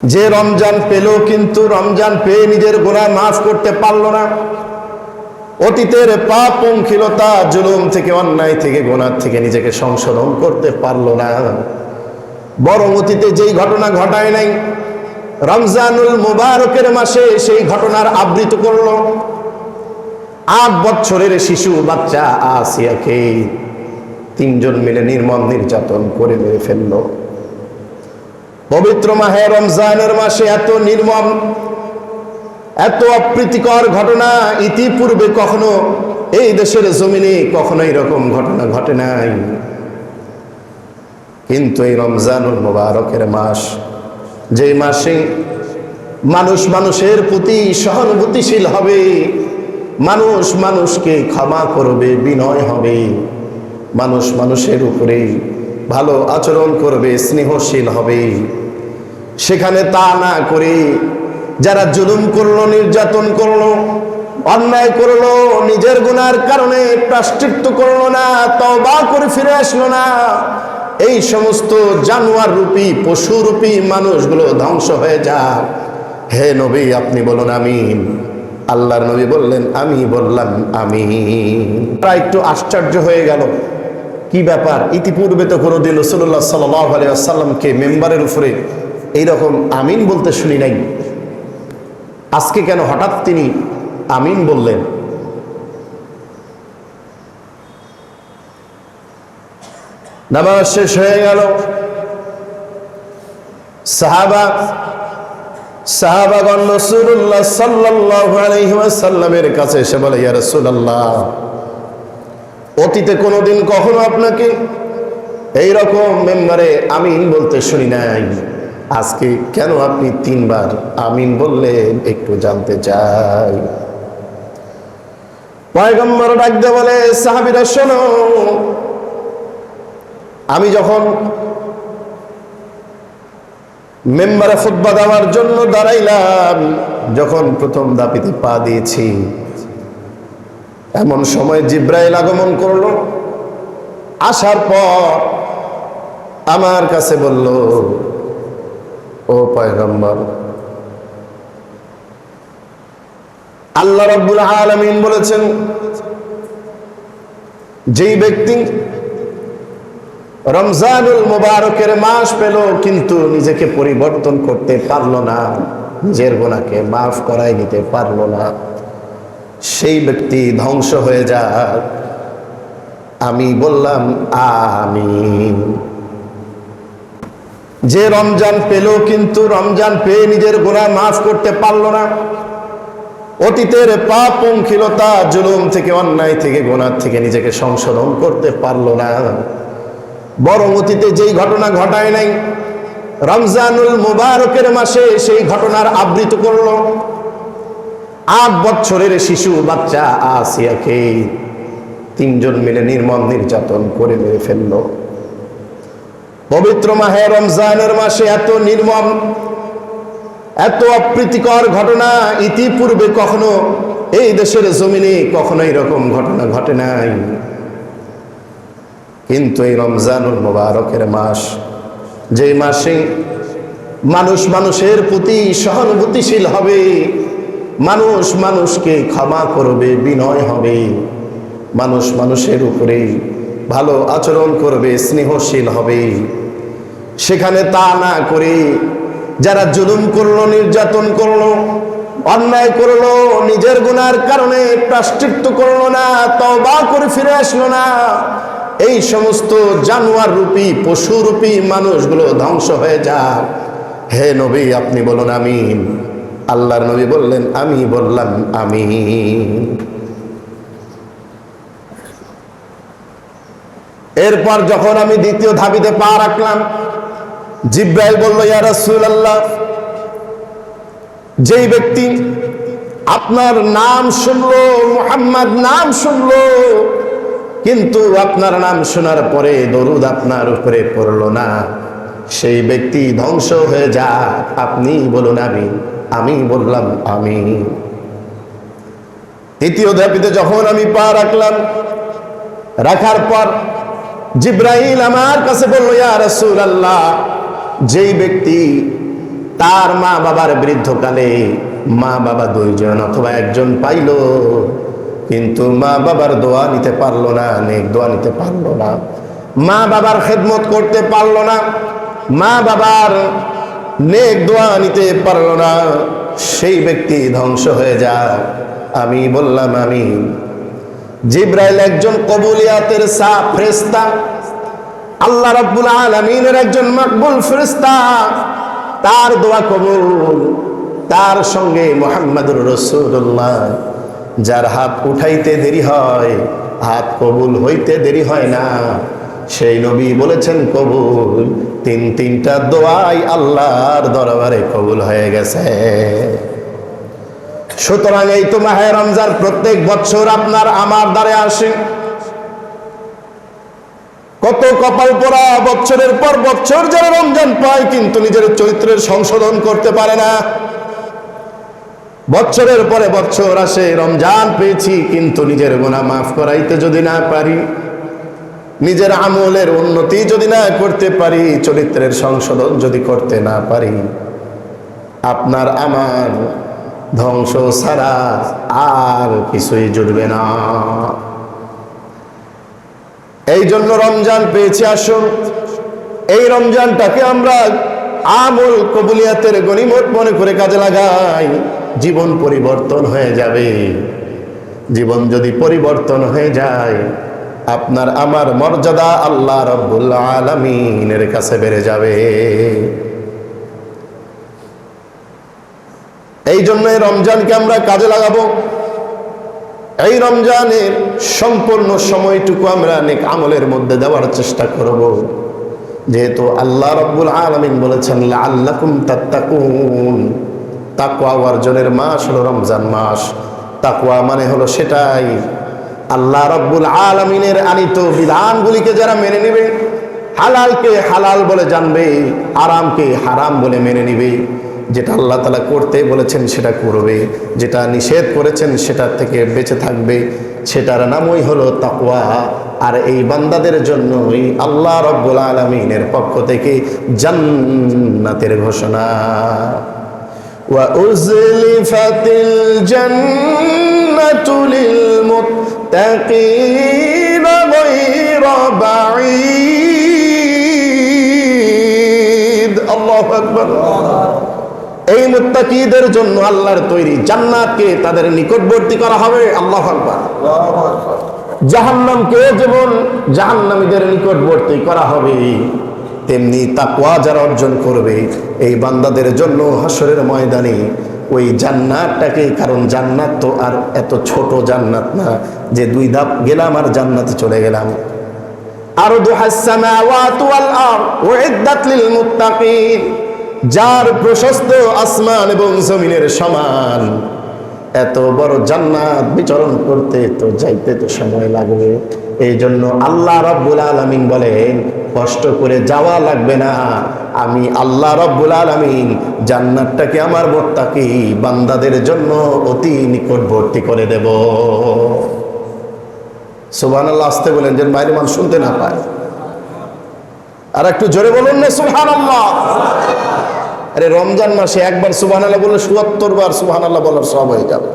যে রমজান পেল কিন্তু রমজান পেয়ে নিজের গোনা মাফ করতে পারল না। অতীতের পাপ পঙ্কিলতা জুলুম থেকে, অন্যায় থেকে গোনার থেকে নিজেকে সংশোধন করতে পারল না। বরং অতীতে যেই ঘটনা ঘটায় নাই, রমজানুল মুবারকের মাসে সেই ঘটনার আবৃত করল। আট বছরের শিশু, বাচ্চা, আসিয়াকে তিনজন মিলে নির্মম নির্যাতন করে মেরে ফেলল। পবিত্র মাহে রমজানের মাসে এত নির্মম, এত অপ্রীতিকর ঘটনা ইতিপূর্বে কখনো এই দেশের জমিনে কখনো এরকম ঘটনা ঘটে নাই। কিন্তু এই রমজানুল মোবারকের মাস, যে মাসে মানুষ মানুষের প্রতি সহানুভূতিশীল হবে, মানুষ মানুষকে ক্ষমা করবে, বিনয় হবে, মানুষ মানুষের উপরে ভালো আচরণ করবে, স্নেহশীল হবে। সেখানে তা না করে যারা জুলুম করল, নির্যাতন করল, অন্যায় করল, নিজের গুনার কারণে প্রাশ্চিত্য করল না তবা করে ফিরে আসলো না, এই সমস্ত জানোয়ার রূপী পশু রূপী মানুষগুলো ধ্বংস হয়ে যাক। হে নবী, আপনি বলুন আমিন। আল্লাহর নবী বললেন, আমি বললাম আমি তারা একটু আশ্চর্য হয়ে গেল। কি ব্যাপার? ইতিপূর্বে তো কোনোদিন রসুল্লাহ সাল্লাহ আলিয়াল্লামকে মেম্বারের উপরে এইরকম আমিন বলতে শুনি নাই। আজকে কেন হঠাৎ তিনি আমিন বললেন? নামাজ শেষ হয়ে গেল। সাহাবা, সাহাবাগণ রসুল্লাহ সাল্লাহ আলহিমের কাছে এসে বলে, ইয়া রসুল্লাহ অতীতে কোনোদিন কখনো আপনাকে এইরকম মেম্বারে আমিন বলতে শুনি নাই। আজকে কেন আপনি তিনবার আমিন বললেন একটু জানতে চাই। পয়গম্বর ডাকতে বলে, সাহাবিরা, শোনো। আমি যখন মেম্বারে ফুটবা দেওয়ার জন্য দাঁড়াইলাম, যখন প্রথম দাপিতে পা দিয়েছি এমন সময় জিব্রাইল আগমন করল। আসার পর আমার কাছে বলল, ও পয়গম্বর, আল্লাহ রব্বুল আলমিন বলেছেন, যেই ব্যক্তি রমজানুল মুবারকের মাস পেল কিন্তু নিজেকে পরিবর্তন করতে পারল না, নিজের গোনাকে মাফ করাই নিতে পারল না। সেই ব্যক্তি ধ্বংস হয়ে যাক। আমি বললাম আমি যে রমজান পেল কিন্তু রমজান পেয়ে নিজের গোনা মাফ করতে পারল না। অতীতের পাপ জুলুম থেকে, অন্যায় থেকে গোনার থেকে নিজেকে সংশোধন করতে পারল না। বরং অতীতে যেই ঘটনা ঘটায় নাই, রমজানুল মুবারকের মাসে সেই ঘটনার আবৃত করল। আট বছরের শিশু বাচ্চা আসিয়াকে তিনজন মিলে নির্মম নির্যাতন করে মেরে ফেলল। পবিত্র মাহে রমজানের মাসে এত নির্মম, এত অপ্রীতিকর ঘটনা ইতিপূর্বে কখনো এই দেশের জমিনে কখনো এরকম ঘটনা ঘটে নাই। কিন্তু এই রমজানুল মোবারকের মাস, যে মাসে মানুষ মানুষের প্রতি সহানুভূতিশীল হবে মানুষ মানুষকে ক্ষমা করবে, বিনয় হবে। মানুষ মানুষের উপরে ভালো আচরণ করবে, স্নেহশীল হবে। সেখানে তা না করে যারা জুলুম করল, নির্যাতন করল, অন্যায় করল, নিজের গুনার কারণে প্রাশ্চিত্য করল না তবা করে ফিরে আসলো না, এই সমস্ত জানোয়ার রূপী পশু রূপী মানুষগুলো ধ্বংস হয়ে যাক। হে নবী, আপনি বলুন, আমিন। আল্লাহর নবী বললেন, আমি বললাম, আমি। এরপর যখন আমি দ্বিতীয় ধাবিতে পা রাখলাম, জিব্রাইল বলল, ইয়া আল্লাহ যেই ব্যক্তি আপনার নাম শুনলো, মুহাম্মদ নাম শুনলো, কিন্তু আপনার নাম শোনার পরে দরুদ আপনার উপরে পড়ল না। সেই ব্যক্তি ধ্বংস হয়ে যা আপনি বলুন আমি আমি বললাম, আমি। তৃতীয় ধাপিতে যখন আমি পা রাখলাম, রাখার পর জিব্রাহিল আমার কাছে বলল, ইয়া রাসূল আল্লাহ যেই ব্যক্তি তার মা বাবার বৃদ্ধকালে মা বাবা দুইজন অথবা একজন পাইল, কিন্তু মা বাবার দোয়া নিতে পারল না, নেক দোয়া নিতে পারল না, মা বাবার খেদমত করতে পারল না, মা বাবার নেক দোয়া নিতে পারল না। সেই ব্যক্তি ধ্বংস হয়ে যায়। আমি বললাম, আমি জিব্রাইল একজন কবুলিয়াতের সা ফ্রেস্তা আল্লাহ রাব্বুল আলামিনের একজন মকবুল ফেরেশতা। তার দোয়া কবুল। তার সঙ্গে মোহাম্মদুর রসুল্লাহ যার হাত উঠাইতে দেরি হয়, হাত কবুল হইতে দেরি হয় না। সেই নবী বলেছেন, কবুল। তিন তিনটা দোয়াই আল্লাহর দরবারে কবুল হয়ে গেছে। সুতরাং এই তো মাহে রমজান, প্রত্যেক বছর আপনার আমার দ্বারে আসে। কত কপাল পোড়া, বছরের পর বছর যারা রমজান পায়, কিন্তু নিজের চরিত্রের সংশোধন করতে পারে না। বছরের পরে বছর আসে, রমজান পেয়েছি, কিন্তু নিজের গোনা মাফ করাইতে যদি না পারি নিজের আমলের উন্নতি যদি না করতে পারি, চরিত্রের সংশোধন যদি করতে না পারি, আপনার আমার ধ্বংস ছাড়া আর কিছুই জুটবে না। এই জন্য রমজান পেয়েছি, আসুন। এই রমজানটাকে আমরা আমল কবুলিয়াতের গণিমত মনে করে কাজে লাগাই, জীবন পরিবর্তন হয়ে যাবে। জীবন যদি পরিবর্তন হয়ে যায় আপনার আমার মর্যাদা আল্লাহ রব্বুল আলমিনের কাছে বেড়ে যাবে। এই জন্য রমজানকে আমরা কাজে লাগাবো। এই রমজানের সম্পূর্ণ সময়টুকু আমরা অনেক আমলের মধ্যে দেওয়ার চেষ্টা করব। যেহেতু আল্লাহ রব্বুল আলমিন বলেছেন আল্লাকুম তাত্তাকুন। তাকুয়া অর্জনের মাস হলো রমজান মাস। তাকুয়া মানে হলো সেটাই। আল্লাহ রব্বুল আলমিনের আনিত বিধানগুলিকে যারা মেনে নেবে, হালালকে হালাল বলে জানবে আরামকে হারাম বলে মেনে নিবে। যেটা আল্লাহ তালা করতে বলেছেন সেটা করবে, যেটা নিষেধ করেছেন সেটার থেকে বেঁচে থাকবে। সেটার নামই হলো তাকুয়া আর এই বান্দাদের জন্যই আল্লাহ রব্বুল আলমিনের পক্ষ থেকে জান্নাতের ঘোষণা। ওয়া উজলিফাতিল জান্নাত الجنة للمتقين غير بعيد الله أكبر এই মুত্তাকিদের জন্য আল্লাহর তৈরি জান্নাতকে তাদের নিকটবর্তী করা হবে আল্লাহ আকবার জাহান্নামকে যেমন জাহান্নামীদের নিকটবর্তী করা হবে তেমনি তাকওয়া যারা অর্জন করবে এই বান্দাদের জন্য হাসরের ময়দানে ওই জান্নাতটাকে, কারণ জান্নাত তো আর এত ছোট জান্নাত না যে দুই ধাপ গেলাম আর জান্নাতে চলে গেলাম। আর যার প্রশস্ত আসমান এবং জমিনের সমান। এত বড় জান্নাত বিচরণ করতে তো যাইতে তো সময় লাগবে। এই জন্য আল্লাহ রব্বুল আলমিন বলেন, কষ্ট করে যাওয়া লাগবে না। আমি আল্লাহ রব্বুল আলমিন জান্নাতটাকে আমার বর্তাকে বান্দাদের জন্য অতি নিকটবর্তী করে দেব। সুবান আল্লাহ আসতে বলেন যে বাইরে মানুষ শুনতে না পায়। আর একটু জোরে বলুন না সুহান আল্লাহ আরে রমজান মাসে একবার সুবাহ আল্লাহ বললে সুয়াত্তর বার সুবাহ আল্লাহ বলার সব হয়ে যাবে।